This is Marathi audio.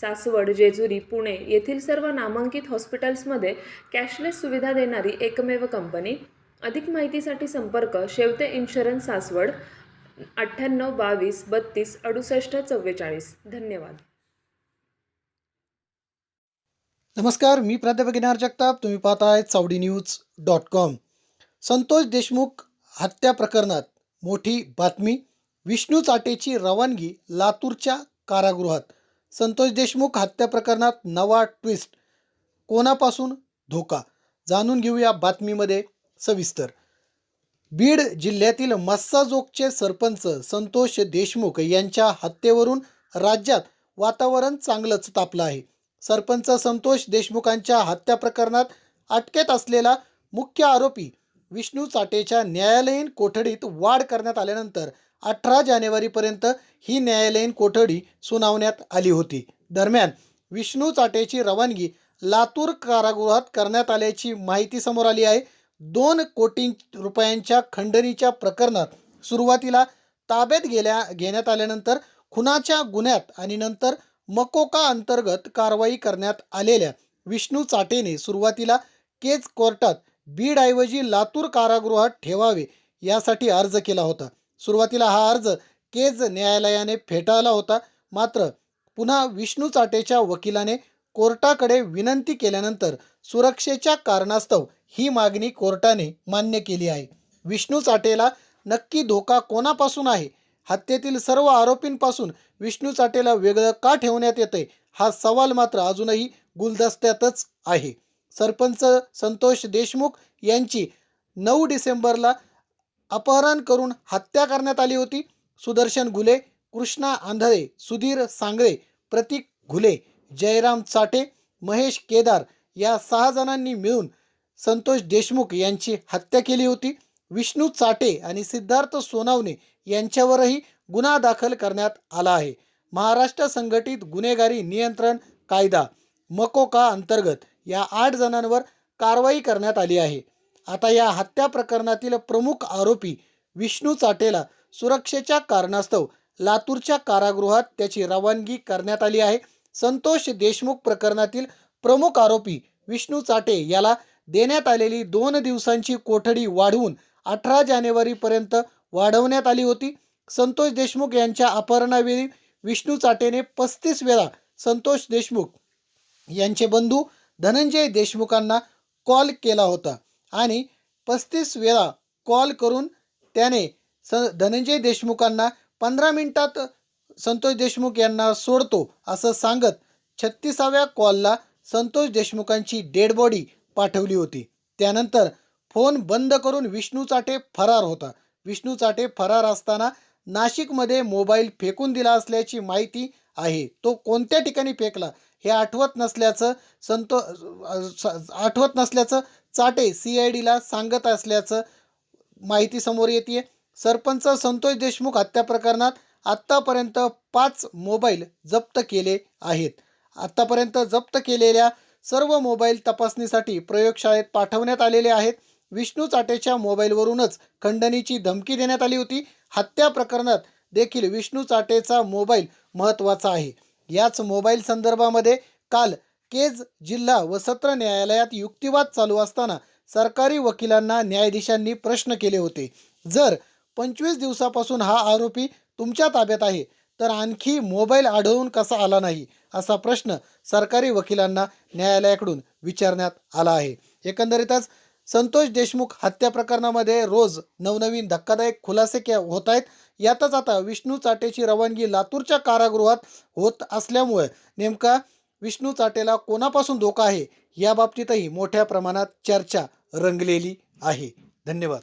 सासवड जेजुरी पुणे येथील सर्व नामांकित हॉस्पिटल्समध्ये कॅशलेस सुविधा देणारी एकमेव कंपनी. अधिक माहितीसाठी संपर्क शेवते इन्शुरन्स सासवड अठ्ठ्याण्णव बावीस बत्तीस अडुसष्ट चव्वेचाळीस. धन्यवाद. नमस्कार मी प्राध्यापक गिनार जगताप. तुम्ही पाहत पाहताय Chavadi news dot com. Santosh Deshmukh हत्या प्रकरणात मोठी बातमी. विष्णू चाटेची रवानगी लातूरच्या कारागृहात. संतोष देशमुख हत्या प्रकरणात नवा ट्विस्ट कोणापासून? धोका. जाणून घेऊया बातमीमध्ये सविस्तर. बीड जिल्ह्यातील मस्साजोगचे सरपंच संतोष देशमुख यांच्या हत्येवरून राज्यात वातावरण चांगलंच तापलं आहे. सरपंच संतोष देशमुखांच्या हत्या प्रकरणात अटकेत असलेला मुख्य आरोपी विष्णू चाटेच्या न्यायालयीन कोठडीत वाढ करण्यात आल्यानंतर अठरा जानेवारीपर्यंत ही न्यायालयीन कोठडी सुनावण्यात आली होती. दरम्यान विष्णू चाटेची रवानगी लातूर कारागृहात करण्यात आल्याची माहिती समोर आली आहे. दोन कोटी रुपयांच्या खंडणीच्या प्रकरणात सुरुवातीला ताब्यात गेल्या घेण्यात आल्यानंतर खुनाच्या गुन्ह्यात आणि नंतर मकोका अंतर्गत कारवाई करण्यात आलेल्या विष्णू चाटेने सुरुवातीला केज कोर्टात बीडऐवजी लातूर कारागृहात ठेवावे यासाठी अर्ज केला होता. सुरुवातीला हा अर्ज केज न्यायालयाने फेटाळला होता. मात्र पुन्हा विष्णू चाटेच्या वकिलाने कोर्टाकडे विनंती केल्यानंतर सुरक्षेच्या कारणास्तव ही मागणी कोर्टाने मान्य केली आहे. विष्णू चाटेला नक्की धोका कोणापासून आहे? हत्येतील सर्व आरोपींपासून विष्णू चाटेला वेगळं का ठेवण्यात येतंय? हा सवाल मात्र अजूनही गुलदस्त्यातच आहे. सरपंच संतोष देशमुख यांची नऊ डिसेंबरला अपहरण करून हत्या करण्यात आली होती. सुदर्शन घुले कृष्णा आंधळे सुधीर सांगळे प्रतीक घुले जयराम चाटे महेश केदार या सहा जणांनी मिळून संतोष देशमुख यांची हत्या केली होती. विष्णू चाटे आणि सिद्धार्थ सोनावणे यांच्यावरही गुन्हा दाखल करण्यात आला आहे. महाराष्ट्र संघटित गुन्हेगारी नियंत्रण कायदा मकोका अंतर्गत या आठ जणांवर कारवाई करण्यात आली आहे. आता या हत्या प्रकरणातील प्रमुख आरोपी विष्णू चाटेला सुरक्षेच्या कारणास्तव लातूरच्या कारागृहात त्याची रवानगी करण्यात आली आहे. संतोष देशमुख प्रकरणातील प्रमुख आरोपी विष्णू चाटे याला देण्यात आलेली दोन दिवसांची कोठडी वाढवून अठरा जानेवारीपर्यंत वाढवण्यात आली होती. संतोष देशमुख यांच्या अपहरणावेळी विष्णू चाटेने पस्तीस वेळा संतोष देशमुख यांचे बंधू धनंजय देशमुखांना कॉल केला होता. आणि पस्तीस वेळा कॉल करून त्याने स धनंजय देशमुखांना पंधरा मिनिटात संतोष देशमुख यांना सोडतो असं सांगत छत्तीसाव्या कॉलला संतोष देशमुखांची डेड बॉडी पाठवली होती. त्यानंतर फोन बंद करून विष्णू चाटे फरार होता. विष्णू चाटे फरार असताना नाशिकमध्ये मोबाईल फेकून दिला असल्याची माहिती आहे. तो कोणत्या ठिकाणी फेकला? हे आठवत नसल्याचं संतो आठवत नसल्याचं चाटे सी आय डीला सांगत असल्याचं माहिती समोर येते सरपंच संतोष देशमुख हत्या प्रकरणात आत्तापर्यंत पाच मोबाईल जप्त केले आहेत. आत्तापर्यंत जप्त केलेल्या सर्व मोबाईल तपासणीसाठी प्रयोगशाळेत पाठवण्यात आलेले आहेत. विष्णू चाटेच्या मोबाईलवरूनच खंडणीची धमकी देण्यात आली होती. हत्या प्रकरणात देखील विष्णू चाटेचा मोबाईल महत्त्वाचा आहे. याच मोबाईल संदर्भामध्ये काल केज जिल्हा व सत्र न्यायालयात युक्तिवाद चालू असताना सरकारी वकिलांना न्यायाधीशांनी प्रश्न केले होते. जर पंचवीस दिवसापासून हा आरोपी तुमच्या ताब्यात आहे तर आणखी मोबाईल आढळून कसा आला नाही असा प्रश्न सरकारी वकिलांना न्यायालयाकडून विचारण्यात आला आहे. एकंदरीतच संतोष देशमुख हत्या प्रकरणामध्ये रोज नवनवीन धक्कादायक खुलासे के होत आहेत यातच आता विष्णू चाटेची रवानगी लातूरच्या कारागृहात होत असल्यामुळे नेमका विष्णू चाटेला कोणापासून धोका आहे? याबाबतीतही मोठ्या प्रमाणात चर्चा रंगलेली आहे. धन्यवाद.